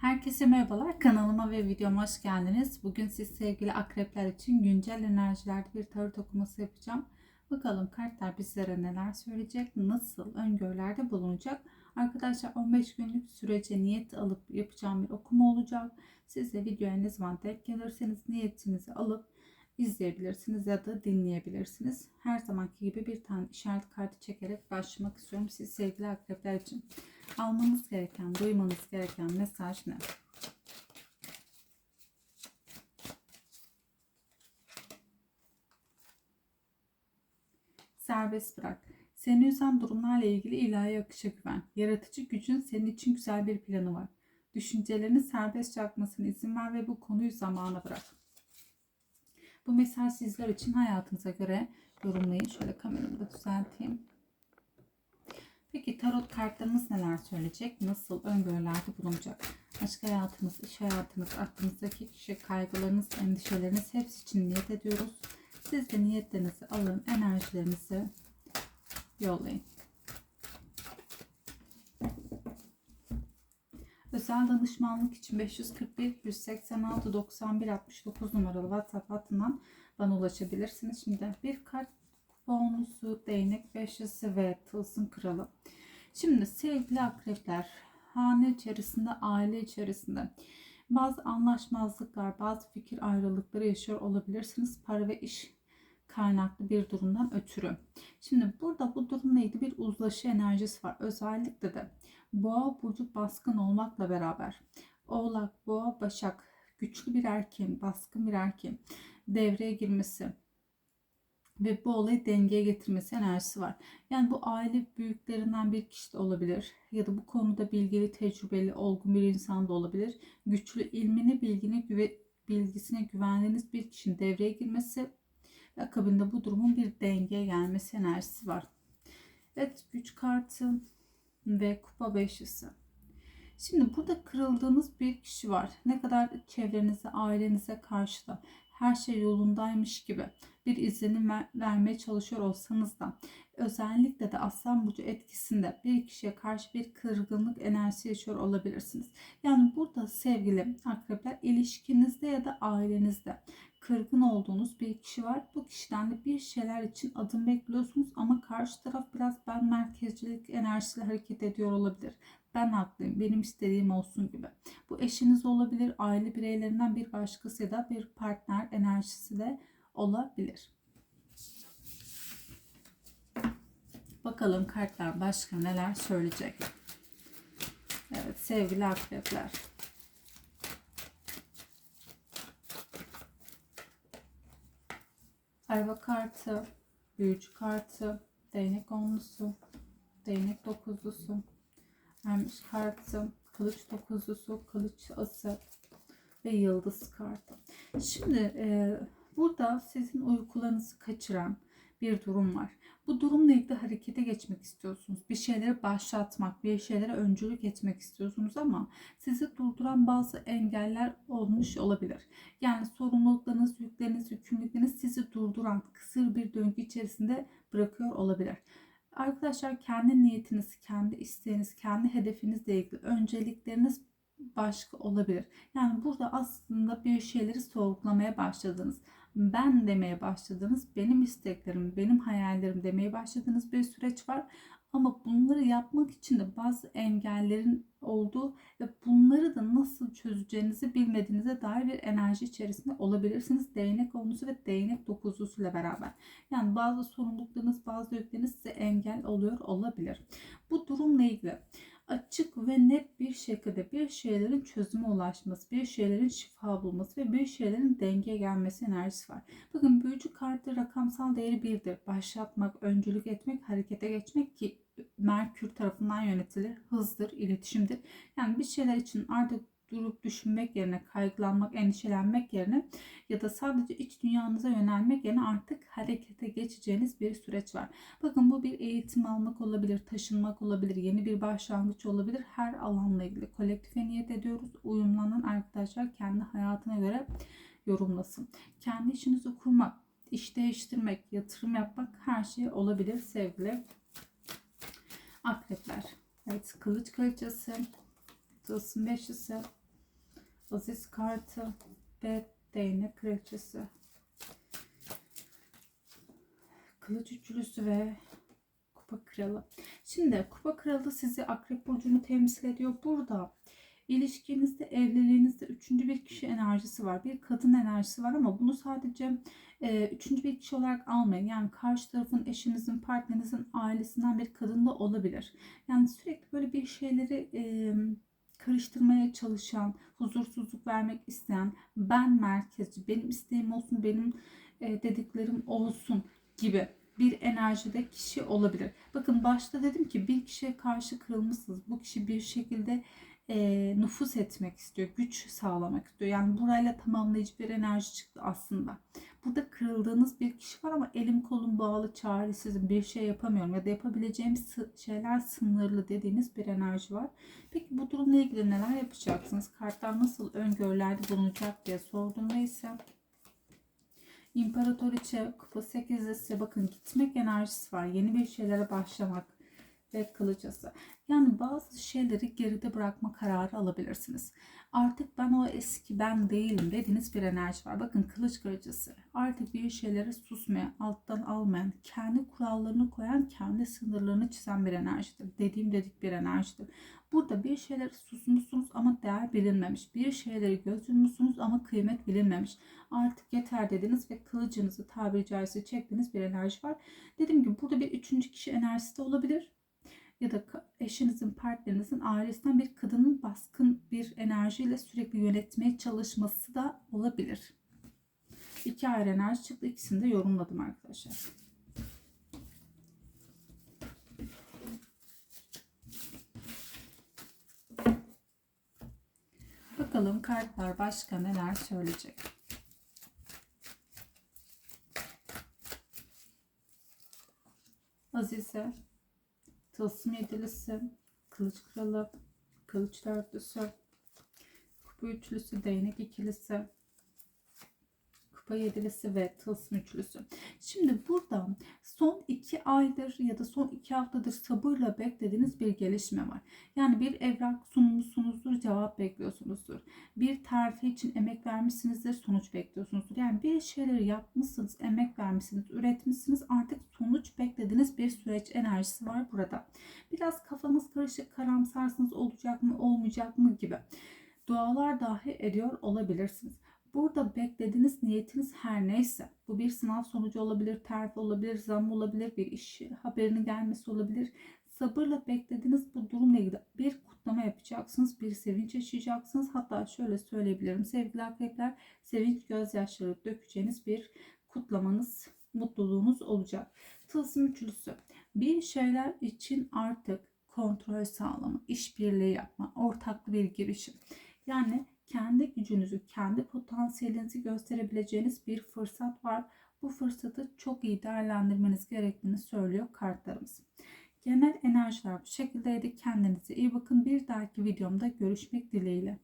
Herkese merhabalar. Kanalıma ve videoma hoş geldiniz. Bugün siz sevgili akrepler için güncel enerjilerde bir tarot okuması yapacağım. Bakalım kartlar bizlere neler söyleyecek, nasıl öngörülerde bulunacak. Arkadaşlar 15 günlük sürece niyet alıp yapacağım bir okuma olacak. Siz de videoya ne zaman denk gelirseniz niyetinizi alıp izleyebilirsiniz ya da dinleyebilirsiniz. Her zamanki gibi bir tane işaret kartı çekerek başlamak istiyorum. Siz sevgili akrepler için almanız gereken, duymanız gereken mesaj ne? Serbest bırak. Seni üzen durumlarla ilgili ilahi akışa güven. Yaratıcı gücün senin için güzel bir planı var. Düşüncelerini serbestçe akmasına izin ver ve bu konuyu zamana bırak. Bu mesaj sizler için hayatınıza göre yorumlayın. Şöyle kameramı da düzelteyim. Peki tarot kartlarımız neler söyleyecek? Nasıl öngörülerde bulunacak? Aşk hayatınız, iş hayatınız, aklınızdaki kişi, kaygılarınız, endişeleriniz hepsi için niyet ediyoruz. Siz de niyetlerinizi alın, enerjilerinizi yollayın. Özel danışmanlık için 541 186 91 69 numaralı WhatsApp hattından bana ulaşabilirsiniz. Şimdi bir kart kuponusu, değnek beşlisi ve tılsım kralı. Şimdi sevgili akrepler, hane içerisinde, aile içerisinde bazı anlaşmazlıklar, bazı fikir ayrılıkları yaşıyor olabilirsiniz. Para ve iş kaynaklı bir durumdan ötürü. Şimdi burada bu durumla ilgili bir uzlaşı enerjisi var. Özellikle de boğa burcu baskın olmakla beraber oğlak, boğa, başak güçlü bir erkeğin, baskın bir erkeğin devreye girmesi ve bu olayı dengeye getirmesi enerjisi var. Yani bu aile büyüklerinden bir kişi de olabilir ya da bu konuda bilgili, tecrübeli, olgun bir insan da olabilir. Güçlü ilmini, bilgini, güve, bilgisine güvendiğiniz bir kişinin devreye girmesi akabinde bu durumun bir dengeye gelmesi enerjisi var. Evet güç kartı ve kupa beşlisi. Şimdi burada kırıldığınız bir kişi var. Ne kadar çevrenize, ailenize karşı da her şey yolundaymış gibi bir izlenim ver, vermeye çalışıyor olsanız da özellikle de aslan burcu etkisinde bir kişiye karşı bir kırgınlık enerjisi yaşıyor olabilirsiniz. Yani burada sevgili akrepler ilişkinizde ya da ailenizde kırgın olduğunuz bir kişi var. Bu kişiden de bir şeyler için adım bekliyorsunuz ama karşı taraf biraz ben merkezcilik enerjisiyle hareket ediyor olabilir. Ben haklıyım, benim istediğim olsun gibi. Bu eşiniz olabilir, aile bireylerinden bir başkası ya da bir partner enerjisi de olabilir. Bakalım kartlar başka neler söyleyecek. Evet sevgili akrepler. Ayva kartı, büyücü kartı, değnek onlusu, değnek dokuzlusu, ermiş kartı, kılıç dokuzlusu, kılıç ası ve yıldız kartı. Şimdi e, burada sizin uykularınızı kaçıran bir durum var. Bu durumla ilgili harekete geçmek istiyorsunuz. Bir şeyleri başlatmak, bir şeylere öncülük etmek istiyorsunuz ama sizi durduran bazı engeller olmuş olabilir. Yani sorumluluklarınız, yükleriniz, yükümlülükleriniz sizi durduran kısır bir döngü içerisinde bırakıyor olabilir. Arkadaşlar kendi niyetiniz, kendi isteğiniz, kendi hedefinizle ilgili öncelikleriniz başka olabilir. Yani burada aslında bir şeyleri sorgulamaya başladınız ben demeye başladığınız, benim isteklerim, benim hayallerim demeye başladığınız bir süreç var. Ama bunları yapmak için de bazı engellerin olduğu ve bunları da nasıl çözeceğinizi bilmediğinize dair bir enerji içerisinde olabilirsiniz. Değnek olması ve değnek dokuzlusu ile beraber. Yani bazı sorumluluklarınız, bazı yükleriniz size engel oluyor olabilir. Bu durumla ilgili açık ve net bir şekilde bir şeylerin çözüme ulaşması, bir şeylerin şifa bulması ve bir şeylerin dengeye gelmesi enerjisi var. Bakın büyücü kartı rakamsal değeri birdir. Başlatmak, öncülük etmek, harekete geçmek ki Merkür tarafından yönetilir. Hızdır, iletişimdir. Yani bir şeyler için artık durup düşünmek yerine, kaygılanmak, endişelenmek yerine ya da sadece iç dünyanıza yönelmek yerine artık harekete geçeceğiniz bir süreç var. Bakın bu bir eğitim almak olabilir, taşınmak olabilir, yeni bir başlangıç olabilir. Her alanla ilgili kolektife niyet ediyoruz. Uyumlanan arkadaşlar kendi hayatına göre yorumlasın. Kendi işinizi kurmak, iş değiştirmek, yatırım yapmak her şey olabilir sevgili akrepler. Evet kılıç kraliçesi, tılsım beşlisi, Aziz kartı ve değnek kraliçesi. Kılıç üçlüsü ve kupa kralı. Şimdi kupa kralı sizi akrep burcunu temsil ediyor. Burada ilişkinizde, evliliğinizde üçüncü bir kişi enerjisi var. Bir kadın enerjisi var ama bunu sadece e, üçüncü bir kişi olarak almayın. Yani karşı tarafın, eşinizin, partnerinizin ailesinden bir kadın da olabilir. Yani sürekli böyle bir şeyleri e, karıştırmaya çalışan, huzursuzluk vermek isteyen, ben merkezci, benim isteğim olsun, benim e, dediklerim olsun gibi bir enerjide kişi olabilir. Bakın başta dedim ki bir kişiye karşı kırılmışsınız. Bu kişi bir şekilde e, nüfus etmek istiyor, güç sağlamak istiyor. Yani burayla tamamlayıcı bir enerji çıktı aslında. Burada kırıldığınız bir kişi var ama elim kolum bağlı, çaresizim, bir şey yapamıyorum ya da yapabileceğim şeyler sınırlı dediğiniz bir enerji var. Peki bu durumla ilgili neler yapacaksınız? Kartlar nasıl öngörülerde bulunacak diye sorduğumda ise İmparatoriçe kupa 8'lisi bakın gitmek enerjisi var. Yeni bir şeylere başlamak ve kılıcası. Yani bazı şeyleri geride bırakma kararı alabilirsiniz. Artık ben o eski ben değilim dediğiniz bir enerji var. Bakın kılıç kılıcısı. Artık bir şeylere susmayan, alttan almayan, kendi kurallarını koyan, kendi sınırlarını çizen bir enerjidir. Dediğim dedik bir enerjidir. Burada bir şeyleri susmuşsunuz ama değer bilinmemiş. Bir şeyleri göz yummuşsunuz ama kıymet bilinmemiş. Artık yeter dediniz ve kılıcınızı tabiri caizse çektiğiniz bir enerji var. Dediğim gibi burada bir üçüncü kişi enerjisi de olabilir ya da eşinizin, partnerinizin ailesinden bir kadının baskın bir enerjiyle sürekli yönetmeye çalışması da olabilir. İki ayrı enerji çıktı. İkisini de yorumladım arkadaşlar. Bakalım kartlar başka neler söyleyecek. Azize Tılsım yedilisi, kılıç kralı, kılıç dörtlüsü, kupa üçlüsü, değnek ikilisi, kupa yedilisi ve tılsım üçlüsü. Şimdi burada son iki aydır ya da son iki haftadır sabırla beklediğiniz bir gelişme var. Yani bir evrak sunmuşsunuzdur, cevap bekliyorsunuzdur. Bir terfi için emek vermişsinizdir, sonuç bekliyorsunuzdur. Yani bir şeyleri yapmışsınız, emek vermişsiniz, üretmişsiniz. Artık sonuç beklediğiniz bir süreç enerjisi var burada. Biraz kafanız karışık, karamsarsınız olacak mı, olmayacak mı gibi dualar dahi ediyor olabilirsiniz. Burada beklediğiniz niyetiniz her neyse bu bir sınav sonucu olabilir, terfi olabilir, zam olabilir, bir iş haberinin gelmesi olabilir. Sabırla beklediğiniz bu durumla ilgili bir kutlama yapacaksınız, bir sevinç yaşayacaksınız. Hatta şöyle söyleyebilirim sevgili akrepler, sevinç gözyaşları dökeceğiniz bir kutlamanız, mutluluğunuz olacak. Tılsım üçlüsü. Bir şeyler için artık kontrol sağlama, işbirliği yapma, ortaklı bir girişim. Yani kendi gücünüzü, kendi potansiyelinizi gösterebileceğiniz bir fırsat var. Bu fırsatı çok iyi değerlendirmeniz gerektiğini söylüyor kartlarımız. Genel enerjiler bu şekildeydi. Kendinize iyi bakın. Bir dahaki videomda görüşmek dileğiyle.